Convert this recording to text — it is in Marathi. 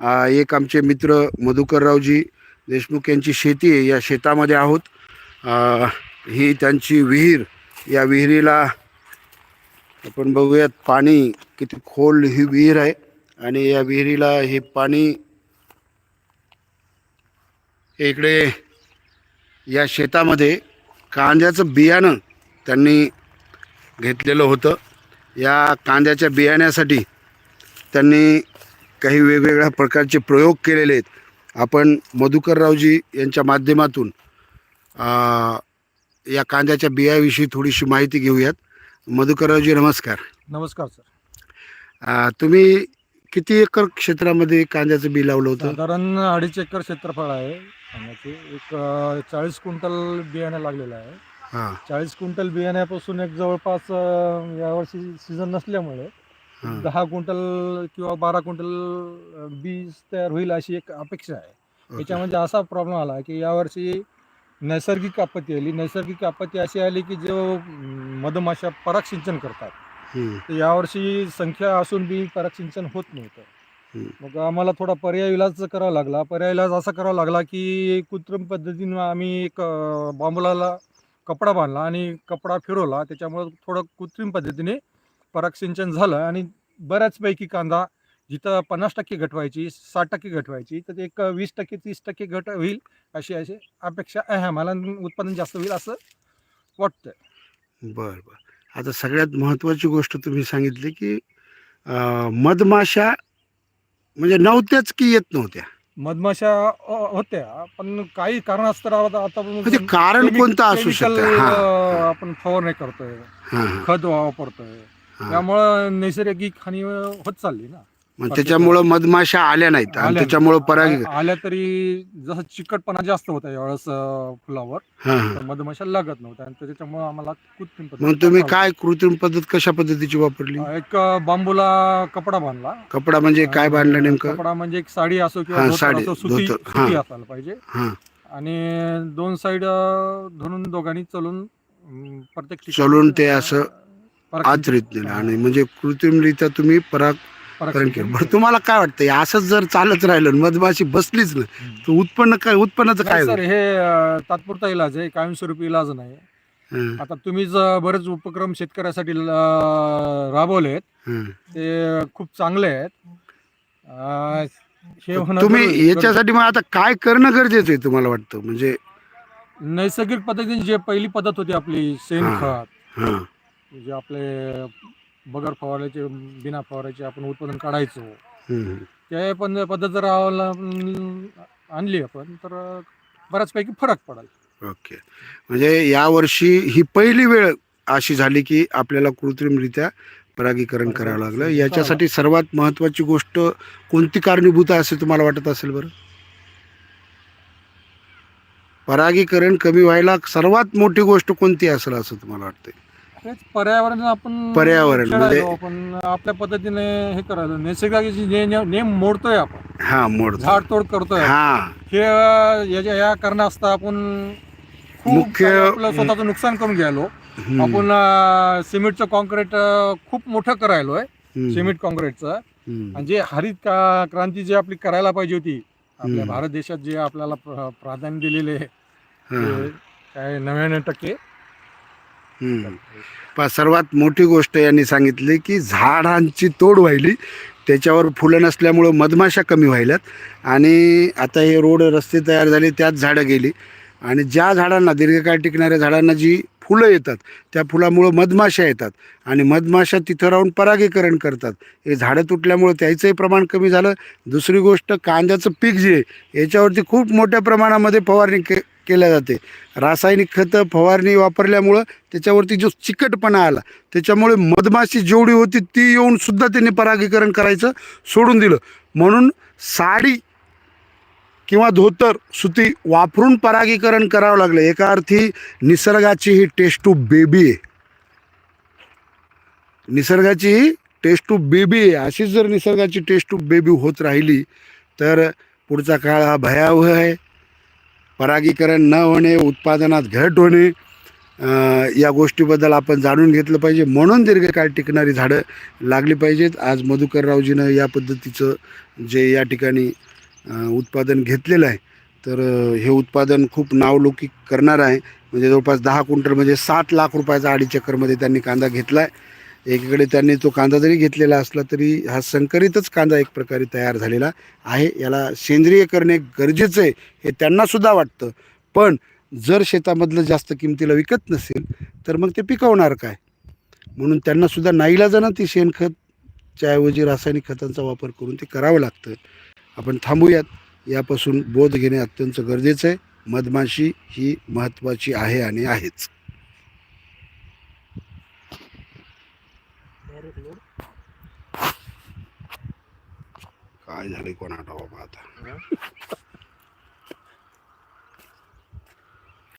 एक आमचे मित्र मधुकररावजी देशमुख यांची शेती आहे या शेतामध्ये आहोत. ही त्यांची विहीर या विहिरीला आपण बघूयात पाणी किती खोल ही विहीर आहे. आणि या विहिरीला हे पाणी इकडे या शेतामध्ये कांद्याचं बियाणं त्यांनी घेतलेलं होतं. या कांद्याच्या बियाण्यासाठी त्यांनी काही वेगवेगळ्या प्रकारचे प्रयोग केलेले आहेत. आपण मधुकररावजी यांच्या माध्यमातून या कांद्याच्या बियाविषयी थोडीशी माहिती घेऊयात. मधुकररावजी नमस्कार. नमस्कार सर. तुम्ही किती एकर क्षेत्रामध्ये कांद्याचं बी लावलं होतं? साधारण अडीच एकर क्षेत्रफळ आहे. कांद्याचे एक चाळीस क्विंटल बियाणं लागलेलं आहे. हां. चाळीस क्विंटल बियाण्यापासून एक जवळपास यावर्षी सीझन नसल्यामुळे दहा क्विंटल किंवा बारा क्विंटल बीज तयार होईल अशी एक अपेक्षा आहे. ओके. याच्यामध्ये असा प्रॉब्लेम आला की यावर्षी नैसर्गिक आपत्ती आली. नैसर्गिक आपत्ती अशी आली की जो मधमाशा पराग सिंचन करतात. यावर्षी संख्या असून बी पराग सिंचन होत नव्हतं. मग आम्हाला थोडा पर्याय इलाज करावा लागला. पर्याय इलाज असा करावा लागला की कृत्रिम पद्धतीनं आम्ही एक बांबुलाला कपडा बांधला आणि कपडा फिरवला. त्याच्यामुळे थोडं कृत्रिम पद्धतीने पराग सिंचन झालं आणि बऱ्याचपैकी कांदा जिथं पन्नास टक्के घटवायची साठ टक्के घटवायची तर ते एक वीस टक्के तीस टक्के घट होईल अशी अशी अपेक्षा आहे. आम्हाला आणि उत्पादन जास्त होईल असं वाटतंय. बरं बरं. आता सगळ्यात महत्त्वाची गोष्ट तुम्ही सांगितली की मधमाशा म्हणजे नव्हत्याच की येत नव्हत्या? मधमाशा होत्या पण काही कारणास्तव आता आता म्हणजे कारण कोणतं असू शकतं? आपण फवारणी करतोय खत वापरतोय. त्यामुळं नैसर्गिक हानी होत चालली ना. मग त्याच्यामुळं मधमाशा आल्या नाहीत आणि आल्या त्याच्यामुळं परागी आल्या तरी जसं चिकटपणा जास्त होता यावेळेस अ, फुलावर हां हां. तर मधमाशा लागत नव्हत्या आणि त्याच्यामुळे आम्हाला कृत्रिम पद्धत तुम्ही. काय कृत्रिम पद्धत कशा पद्धतीची वापरली? एक बांबूला कपडा बांधला. कपडा म्हणजे काय बांधलं नेमकं? कपडा म्हणजे एक साडी असो किंवा हां, धोतर साडी, असो सुती धोतर, सुती. असायला पाहिजे. हां. आणि दोन साईड धरून दोघांनी चलून अं, प्रत्येक ठिकाणी, चलून ते असं पराग आचरित सिंचन. नेलं आणि म्हणजे कृत्रिमरित्या तुम्ही पराग केलं सिंचन बरं तुम्हाला काय वाटतं असंच जर चालत राहिलं मधमाशी बसलीच ना. तर उत्पन्न काय उत्पन्नाचं काय सर? हे अं, तात्पुरता इलाज आहे कायमस्वरूपी इलाज नाही हां, आता तुम्ही ज- बरेच उपक्रम शेतकऱ्यासाठी ल- राबवलेत हां. ते खूप चांगले आहेत अं, हे होणं तुम्ही गरजेचं याच्यासाठी मग आता काय करणं गरजेचं आहे तुम्हाला वाटतं म्हणजे. नैसर्गिक पद्धतीने जे पहिली पद्धत होती आपली शेणखत हां जे आपले बगर फवारायचे बिना फवारायचे आपण उत्पादन काढायचो. हम्म. ते पण पद्धत जर आणली आपण तर बऱ्याचपैकी फरक पडेल. ओके. म्हणजे यावर्षी ही पहिली वेळ अशी झाली की आपल्याला कृत्रिमरित्या परागीकरण करावं लागलं. याच्यासाठी सर्वात महत्त्वाची गोष्ट कोणती कारणीभूत आहे असं तुम्हाला वाटत असेल बरं? परागीकरण कमी व्हायला सर्वात मोठी गोष्ट कोणती असेल असं तुम्हाला वाटतंय? तेच पर्यावरण आपण पर्यावरण म्हणजे- खेळायलो, आपण आपल्या पद्धतीने हे करायलो नैसर्गिक जे नेम मोडतोय आपण. हा मोड झाडतोड करतोय. हा. हे अं, याच्या या कारणास्तव आपण खूप मुख्य- आपलं स्वतःचं नुकसान करून घ्यायलो हम्म, आपण अं, सिमेंटचं कॉन्क्रीट खूप मोठं करायलोय हम्म, सिमेंट कॉन्क्रीटचं. हम्म, आणि जे हरित का क्रांती जी आपली करायला पाहिजे होती आपल्या हम्म. भारत देशात जे आपल्याला प्र- प्राधान्य दिलेले आहे हा, ते काय नव्याण्णव टक्के. पहा सर्वात मोठी गोष्ट यांनी सांगितली की झाडांची तोड व्हायली. त्याच्यावर फुलं नसल्यामुळं मधमाशा कमी व्हायल्यात. आणि आता हे रोड रस्ते तयार झाले त्यात झाडं गेली. आणि ज्या झाडांना दीर्घकाळ टिकणाऱ्या झाडांना जी फुलं येतात त्या फुलामुळं मधमाशा येतात. आणि मधमाशा तिथं राहून परागीकरण करतात. हे झाडं तुटल्यामुळं त्याचंही प्रमाण कमी झालं. दुसरी गोष्ट कांद्याचं पीक जे याच्यावरती खूप मोठ्या प्रमाणामध्ये फवारणी के केल्या जाते. रासायनिक खतं फवारणी वापरल्यामुळं त्याच्यावरती जो चिकटपणा आला त्याच्यामुळे मधमाशी जेवढी होती ती येऊनसुद्धा त्यांनी परागीकरण करायचं सोडून दिलं. म्हणून साडी किंवा धोतर सुती वापरून परागीकरण करावं लागलं. एका अर्थी निसर्गाची ही टेस्ट टू बेबी आहे. निसर्गाची ही टेस्ट टू बेबी आहे. अशीच जर निसर्गाची टेस्ट टू बेबी होत राहिली तर पुढचा काळ हा भयावह आहे. परागीकरण न होणे उत्पादनात घट होणे या गोष्टीबद्दल आपण जाणून घेतलं पाहिजे. म्हणून दीर्घकाळ टिकणारी झाडं लागली पाहिजेत. आज मधुकररावजीनं या पद्धतीचं जे या ठिकाणी उत्पादन घेतलेलं आहे तर हे उत्पादन खूप नावलौकिक करणार आहे. म्हणजे जवळपास दहा क्विंटल म्हणजे सात लाख रुपयाचा अडीचक्करमध्ये त्यांनी कांदा घेतला आहे एकीकडे त्यांनी तो कांदा जरी घेतलेला असला तरी हा संकरितच कांदा एक प्रकारे तयार झालेला आहे. याला सेंद्रिय करणे गरजेचं आहे हे त्यांनासुद्धा वाटतं. पण जर शेतामधलं जास्त किमतीला विकत नसेल तर मग ते पिकवणार काय? म्हणून त्यांनासुद्धा नाईलाजानं ती शेणखतच्या ऐवजी रासायनिक खतांचा वापर करून ते करावं लागतं. आपण थांबूयात. यापासून बोध घेणे अत्यंत गरजेचं आहे. मधमाशी ही महत्त्वाची आहे आणि आहेच. काय झाले कोणा बाबा आता?